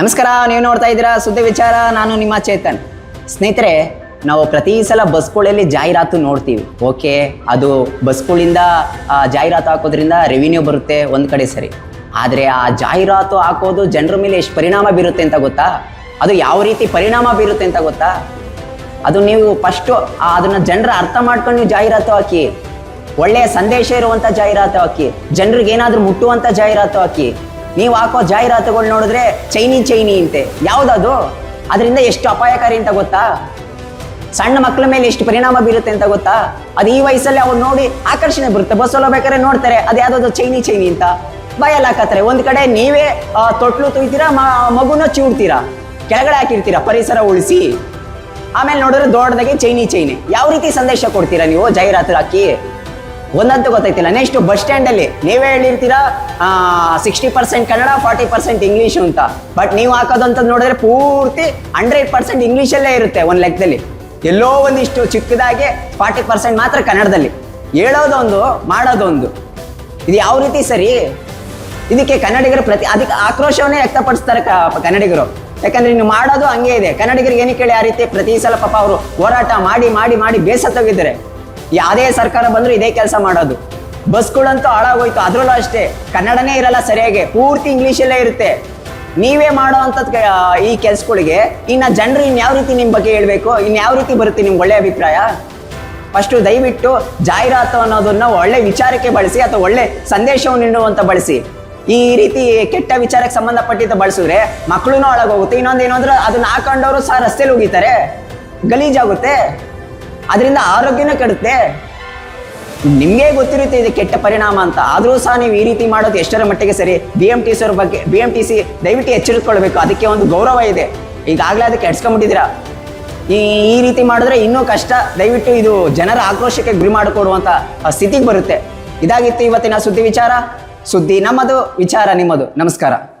ನಮಸ್ಕಾರ, ನೀವು ನೋಡ್ತಾ ಇದ್ದೀರಾ ಸುದ್ದಿ ವಿಚಾರ, ನಾನು ನಿಮ್ಮ ಚೇತನ್. ಸ್ನೇಹಿತರೆ, ನಾವು ಪ್ರತಿ ಸಲ ಬಸ್ಗಳಲ್ಲಿ ಜಾಹೀರಾತು ನೋಡ್ತೀವಿ, ಓಕೆ? ಅದು ಬಸ್ಗಳಿಂದ ಜಾಹೀರಾತು ಹಾಕೋದ್ರಿಂದ ರೆವಿನ್ಯೂ ಬರುತ್ತೆ ಒಂದು ಕಡೆ ಸರಿ. ಆದರೆ ಆ ಜಾಹೀರಾತು ಹಾಕೋದು ಜನರ ಮೇಲೆ ಎಷ್ಟು ಪರಿಣಾಮ ಬೀರುತ್ತೆ ಅಂತ ಗೊತ್ತಾ? ಅದು ಯಾವ ರೀತಿ ಪರಿಣಾಮ ಬೀರುತ್ತೆ ಅಂತ ಗೊತ್ತಾ? ಅದು ನೀವು ಫಸ್ಟು ಅದನ್ನ ಜನರ ಅರ್ಥ ಮಾಡ್ಕೊಂಡು ನೀವು ಜಾಹೀರಾತು ಹಾಕಿ, ಒಳ್ಳೆಯ ಸಂದೇಶ ಇರುವಂಥ ಜಾಹೀರಾತು ಹಾಕಿ, ಜನರಿಗೆ ಏನಾದರೂ ಮುಟ್ಟುವಂಥ ಜಾಹೀರಾತು ಹಾಕಿ ನೀವು ಹಾಕೋ ಜಾಹೀರಾತುಗಳು ನೋಡಿದ್ರೆ ಚೈನಿ ಚೈನಿ ಅಂತೆ. ಯಾವುದದು? ಅದರಿಂದ ಎಷ್ಟು ಅಪಾಯಕಾರಿ ಅಂತ ಗೊತ್ತಾ? ಸಣ್ಣ ಮಕ್ಕಳ ಮೇಲೆ ಎಷ್ಟು ಪರಿಣಾಮ ಬೀರುತ್ತೆ ಅಂತ ಗೊತ್ತಾ? ಅದು ಈ ವಯಸ್ಸಲ್ಲಿ ಅವ್ರು ನೋಡಿ ಆಕರ್ಷಣೆ ಬರುತ್ತೆ. ಬಸ್ ಬೇಕಾದ್ರೆ ನೋಡ್ತಾರೆ, ಅದು ಯಾವ್ದಾದ್ರು ಚೈನಿ ಚೈನಿ ಅಂತ. ಬಾಯಲ್ಲಿ ಹಾಕತ್ತಾರೆ ಒಂದ್ ಕಡೆ ನೀವೇ ತೊಟ್ಲು ತುಯ್ತೀರಾ ಮಗುನ ಚೂಡ್ತೀರಾ? ಕೆಳಗಡೆ ಹಾಕಿರ್ತೀರಾ? ಪರಿಸರ ಉಳಿಸಿ. ಆಮೇಲೆ ನೋಡಿದ್ರೆ ದೊಡ್ಡದಾಗೆ ಚೈನಿ ಚೈನಿ. ಯಾವ ರೀತಿ ಸಂದೇಶ ಕೊಡ್ತೀರಾ ನೀವು ಜಾಹೀರಾತು ಹಾಕಿ ಒಂದಂತೂ ಗೊತ್ತಾಯ್ತಿಲ್ಲ. ನೆಕ್ಸ್ಟ್ ಬಸ್ ಸ್ಟ್ಯಾಂಡಲ್ಲಿ ನೀವೇ ಹೇಳಿರ್ತೀರಾ sixty percent Kannada forty percent English ಅಂತ. ಬಟ್ ನೀವು ಹಾಕೋದಂಥದ್ದು ನೋಡಿದ್ರೆ ಪೂರ್ತಿ ಹಂಡ್ರೆಡ್ ಪರ್ಸೆಂಟ್ ಇಂಗ್ಲೀಷಲ್ಲೇ ಇರುತ್ತೆ ಒಂದು ಲೆಕ್ಕದಲ್ಲಿ. ಎಲ್ಲೋ ಒಂದಿಷ್ಟು ಚಿಕ್ಕದಾಗೆ ಫಾರ್ಟಿ ಪರ್ಸೆಂಟ್ ಮಾತ್ರ ಕನ್ನಡದಲ್ಲಿ. ಹೇಳೋದೊಂದು, ಮಾಡೋದೊಂದು. ಇದು ಯಾವ ರೀತಿ ಸರಿ? ಇದಕ್ಕೆ ಕನ್ನಡಿಗರು ಪ್ರತಿ ಅದಕ್ಕೆ ಆಕ್ರೋಶವನ್ನೇ ವ್ಯಕ್ತಪಡಿಸ್ತಾರೆ ಕನ್ನಡಿಗರು. ಯಾಕಂದ್ರೆ ಇನ್ನು ಮಾಡೋದು ಹಂಗೆ ಇದೆ. ಕನ್ನಡಿಗರಿಗೆ ಏನಕ್ಕೆ ಹೇಳಿ ಆ ರೀತಿ ಪ್ರತಿ ಸಲ ಪಾಪ ಅವರು ಹೋರಾಟ ಮಾಡಿ ಮಾಡಿ ಮಾಡಿ ಬೇಸತ್ತೋಗಿದ್ದಾರೆ. ಯಾವುದೇ ಸರ್ಕಾರ ಬಂದರೂ ಇದೇ ಕೆಲಸ ಮಾಡೋದು. ಬಸ್ಗಳಂತೂ ಹಾಳಾಗೋಯ್ತು. ಅದರಲ್ಲೂ ಅಷ್ಟೇ. ಕನ್ನಡನೇ ಇರಲ್ಲ ಸರಿಯಾಗಿ. ಪೂರ್ತಿ ಇಂಗ್ಲೀಷಲ್ಲೇ ಇರುತ್ತೆ. ನೀವೇ ಮಾಡೋ ಅಂಥದ್ದು ಈ ಕೆಲ್ಸಗಳಿಗೆ ಇನ್ನು ಜನರು ಇನ್ಯಾವ ರೀತಿ ನಿಮ್ಮ ಬಗ್ಗೆ ಹೇಳಬೇಕು? ಇನ್ಯಾವ ರೀತಿ ಬರುತ್ತೆ ನಿಮ್ಗೆ ಒಳ್ಳೆ ಅಭಿಪ್ರಾಯ? ಫಸ್ಟು ದಯವಿಟ್ಟು ಜಾಹೀರಾತು ಅನ್ನೋದನ್ನ ಒಳ್ಳೆ ವಿಚಾರಕ್ಕೆ ಬಳಸಿ ಅಥವಾ ಒಳ್ಳೆ ಸಂದೇಶವನ್ನು ನೀಡುವಂತ ಬಳಸಿ. ಈ ರೀತಿ ಕೆಟ್ಟ ವಿಚಾರಕ್ಕೆ ಸಂಬಂಧಪಟ್ಟಿದ್ದ ಬಳಸಿದ್ರೆ ಮಕ್ಕಳು ಹಾಳಾಗೋಗುತ್ತೆ. ಇನ್ನೊಂದು ಏನು ಅಂದ್ರೆ ಅದನ್ನ ಹಾಕೊಂಡವರು ಸಹ ರಸ್ತೆಲಿ ಹೋಗಿತಾರೆ ಗಲೀಜಾಗುತ್ತೆ. ಅದರಿಂದ ಆರೋಗ್ಯನೂ ಕೆಡುತ್ತೆ. ನಿಮಗೆ ಗೊತ್ತಿರುತ್ತೆ ಇದು ಕೆಟ್ಟ ಪರಿಣಾಮ ಅಂತ. ಆದರೂ ಸಹ ನೀವು ಈ ರೀತಿ ಮಾಡೋದು ಎಷ್ಟರ ಮಟ್ಟಿಗೆ ಸರಿ. ಬಿ ಎಂ ಟಿ ಸಿ ಅವ್ರ ಬಗ್ಗೆ ಬಿ ಎಂ ಟಿ ಸಿ ದಯವಿಟ್ಟು ಎಚ್ಚರಿಸ್ಕೊಳ್ಬೇಕು. ಅದಕ್ಕೆ ಒಂದು ಗೌರವ ಇದೆ. ಈಗಾಗಲೇ ಅದಕ್ಕೆ ಎಡ್ಸ್ಕೊಂಡ್ಬಿಟ್ಟಿದ್ದೀರಾ? ಈ ಈ ರೀತಿ ಮಾಡಿದ್ರೆ ಇನ್ನೂ ಕಷ್ಟ. ದಯವಿಟ್ಟು ಇದು ಜನರ ಆಕ್ರೋಶಕ್ಕೆ ಗುರಿ ಮಾಡಿಕೊಡುವಂಥ ಸ್ಥಿತಿಗೆ ಬರುತ್ತೆ. ಇದಾಗಿತ್ತು ಇವತ್ತಿನ ಸುದ್ದಿ ವಿಚಾರ. ಸುದ್ದಿ ನಮ್ಮದು, ವಿಚಾರ ನಿಮ್ಮದು. ನಮಸ್ಕಾರ.